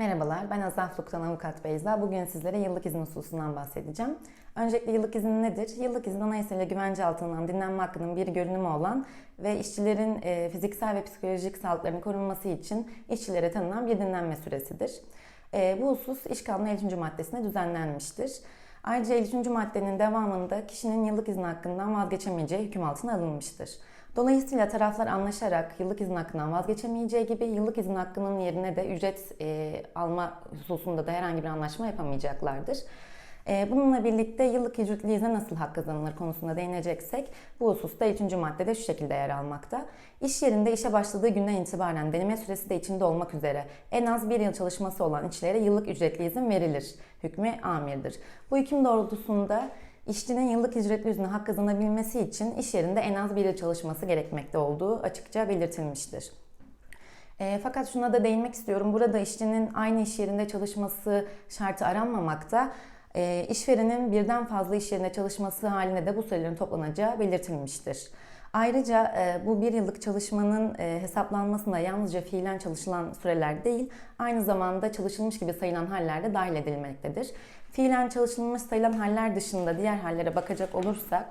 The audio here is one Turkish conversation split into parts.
Merhabalar, ben Azafluk'tan Avukat Beyza. Bugün sizlere yıllık izin hususundan bahsedeceğim. Öncelikle yıllık izin nedir? Yıllık izin anayasayla güvence altına alınan dinlenme hakkının bir görünümü olan ve işçilerin e, fiziksel ve psikolojik sağlıklarının korunması için işçilere tanınan bir dinlenme süresidir. E, bu husus İş Kanunu 50. maddesinde düzenlenmiştir. Ayrıca 50. maddenin devamında kişinin yıllık izin hakkından vazgeçemeyeceği hüküm altına alınmıştır. Dolayısıyla taraflar anlaşarak yıllık izin hakkından vazgeçemeyeceği gibi yıllık izin hakkının yerine de ücret e, alma hususunda da herhangi bir anlaşma yapamayacaklardır. E, bununla birlikte yıllık ücretli izne nasıl hak kazanılır konusunda değineceksek bu hususta 3. maddede şu şekilde yer almakta. İş yerinde işe başladığı günden itibaren deneme süresi de içinde olmak üzere en az bir yıl çalışması olan işçilere yıllık ücretli izin verilir. Hükmü amirdir. Bu hüküm doğrultusunda İşçinin yıllık ücretli izni hak kazanabilmesi için iş yerinde en az bir yıl çalışması gerekmekte olduğu açıkça belirtilmiştir. E, fakat şuna da değinmek istiyorum. Burada işçinin aynı iş yerinde çalışması şartı aranmamakta. E, işverenin birden fazla iş yerinde çalışması halinde de bu sürelerin toplanacağı belirtilmiştir. Ayrıca e, bu bir yıllık çalışmanın e, hesaplanmasına yalnızca fiilen çalışılan süreler değil, aynı zamanda çalışılmış gibi sayılan haller de dahil edilmektedir. Fiilen çalışılmış sayılan haller dışında diğer hallere bakacak olursak,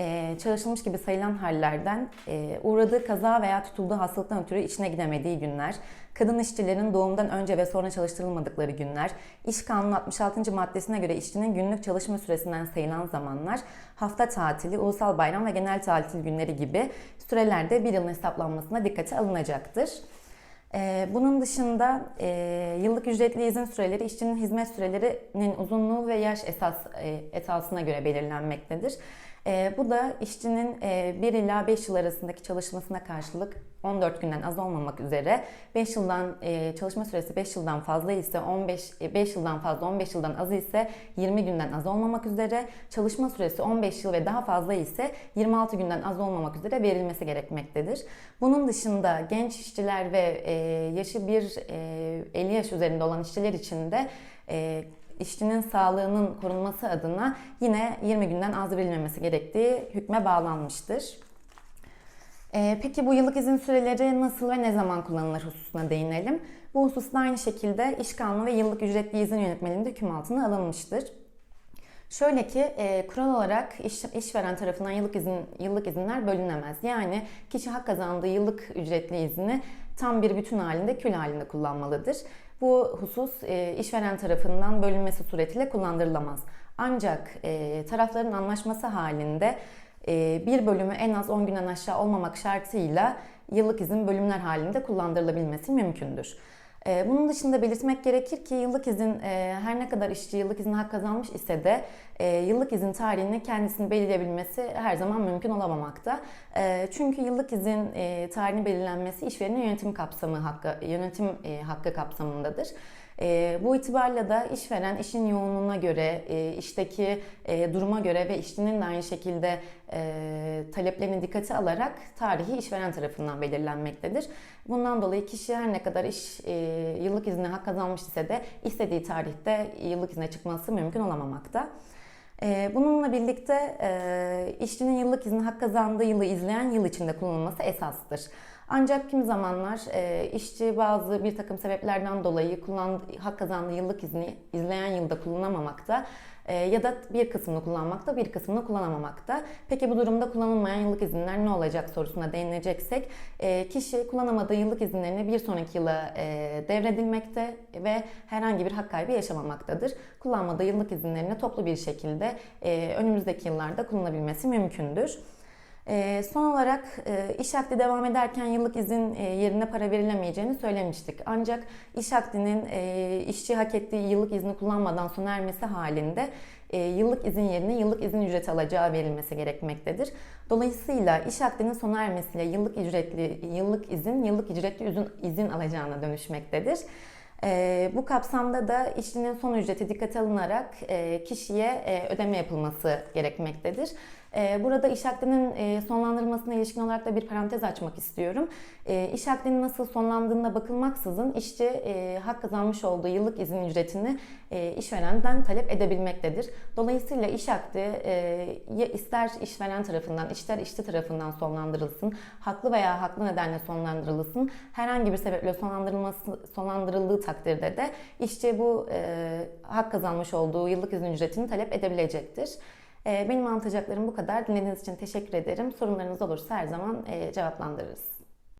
e, çalışılmış gibi sayılan hallerden e, uğradığı kaza veya tutulduğu hastalıktan ötürü içine gidemediği günler, kadın işçilerin doğumdan önce ve sonra çalıştırılmadıkları günler, iş kanunu 66. maddesine göre işçinin günlük çalışma süresinden sayılan zamanlar, hafta tatili, ulusal bayram ve genel tatil günleri gibi sürelerde bir yılın hesaplanmasına dikkate alınacaktır. Ee, bunun dışında e, yıllık ücretli izin süreleri işçinin hizmet sürelerinin uzunluğu ve yaş esas esasına göre belirlenmektedir. E, bu da işçinin e, 1 ila 5 yıl arasındaki çalışmasına karşılık 14 günden az olmamak üzere 5 yıldan e, çalışma süresi 5 yıldan fazla ise 15 5 yıldan fazla 15 yıldan az ise 20 günden az olmamak üzere çalışma süresi 15 yıl ve daha fazla ise 26 günden az olmamak üzere verilmesi gerekmektedir. Bunun dışında genç işçiler ve e, yaşı bir e, 50 yaş üzerinde olan işçiler için de e, işçinin sağlığının korunması adına yine 20 günden az verilmemesi gerektiği hükme bağlanmıştır. Ee, peki bu yıllık izin süreleri nasıl ve ne zaman kullanılır hususuna değinelim. Bu hususta aynı şekilde iş kanunu ve yıllık ücretli izin yönetmeliğinde hüküm altına alınmıştır. Şöyle ki e, kural olarak iş, işveren tarafından yıllık izin yıllık izinler bölünemez. Yani kişi hak kazandığı yıllık ücretli izni tam bir bütün halinde kül halinde kullanmalıdır. Bu husus e, işveren tarafından bölünmesi suretiyle kullandırılamaz. Ancak e, tarafların anlaşması halinde e, bir bölümü en az 10 günden aşağı olmamak şartıyla yıllık izin bölümler halinde kullandırılabilmesi mümkündür. Bunun dışında belirtmek gerekir ki yıllık izin her ne kadar işçi yıllık izin hak kazanmış ise de e, yıllık izin tarihini kendisini belirleyebilmesi her zaman mümkün olamamakta. Çünkü yıllık izin tarihini belirlenmesi işverenin yönetim kapsamı hakkı yönetim hakkı kapsamındadır. E, bu itibarla da işveren işin yoğunluğuna göre, e, işteki e, duruma göre ve işçinin de aynı şekilde e, taleplerini dikkate alarak tarihi işveren tarafından belirlenmektedir. Bundan dolayı kişi her ne kadar iş e, yıllık izne hak kazanmış ise de istediği tarihte yıllık izne çıkması mümkün olamamakta. E, bununla birlikte e, işçinin yıllık izni hak kazandığı yılı izleyen yıl içinde kullanılması esastır. Ancak kim zamanlar e, işçi bazı bir takım sebeplerden dolayı hak kazandığı yıllık izni izleyen yılda kullanamamakta e, ya da bir kısmını kullanmakta bir kısmını kullanamamakta. Peki bu durumda kullanılmayan yıllık izinler ne olacak sorusuna değineceksek e, kişi kullanamadığı yıllık izinlerini bir sonraki yıla e, devredilmekte ve herhangi bir hak kaybı yaşamamaktadır. Kullanmadığı yıllık izinlerini toplu bir şekilde e, önümüzdeki yıllarda kullanabilmesi mümkündür. Ee, son olarak e, iş akdi devam ederken yıllık izin e, yerine para verilemeyeceğini söylemiştik. Ancak iş akdinin e, işçi hak ettiği yıllık izni kullanmadan sona ermesi halinde yıllık izin yerine yıllık izin ücreti alacağı verilmesi gerekmektedir. Dolayısıyla iş akdinin sona ermesiyle yıllık ücretli yıllık izin yıllık ücretli izin, izin alacağına dönüşmektedir. E, bu kapsamda da işçinin son ücreti dikkate alınarak e, kişiye e, ödeme yapılması gerekmektedir. E, burada iş akdinin e, sonlandırılmasına ilişkin olarak da bir parantez açmak istiyorum. E, iş akdinin nasıl sonlandığına bakılmaksızın işçi e, hak kazanmış olduğu yıllık izin ücretini e, işverenden talep edebilmektedir. Dolayısıyla iş akdi ister işveren tarafından ister işçi tarafından sonlandırılsın, haklı veya haklı nedenle sonlandırılsın. Herhangi bir sebeple sonlandırılması sonlandırıldığı takdirde de işçi bu hak kazanmış olduğu yıllık izin ücretini talep edebilecektir. E, benim anlatacaklarım bu kadar. Dinlediğiniz için teşekkür ederim. Sorunlarınız olursa her zaman e, cevaplandırırız.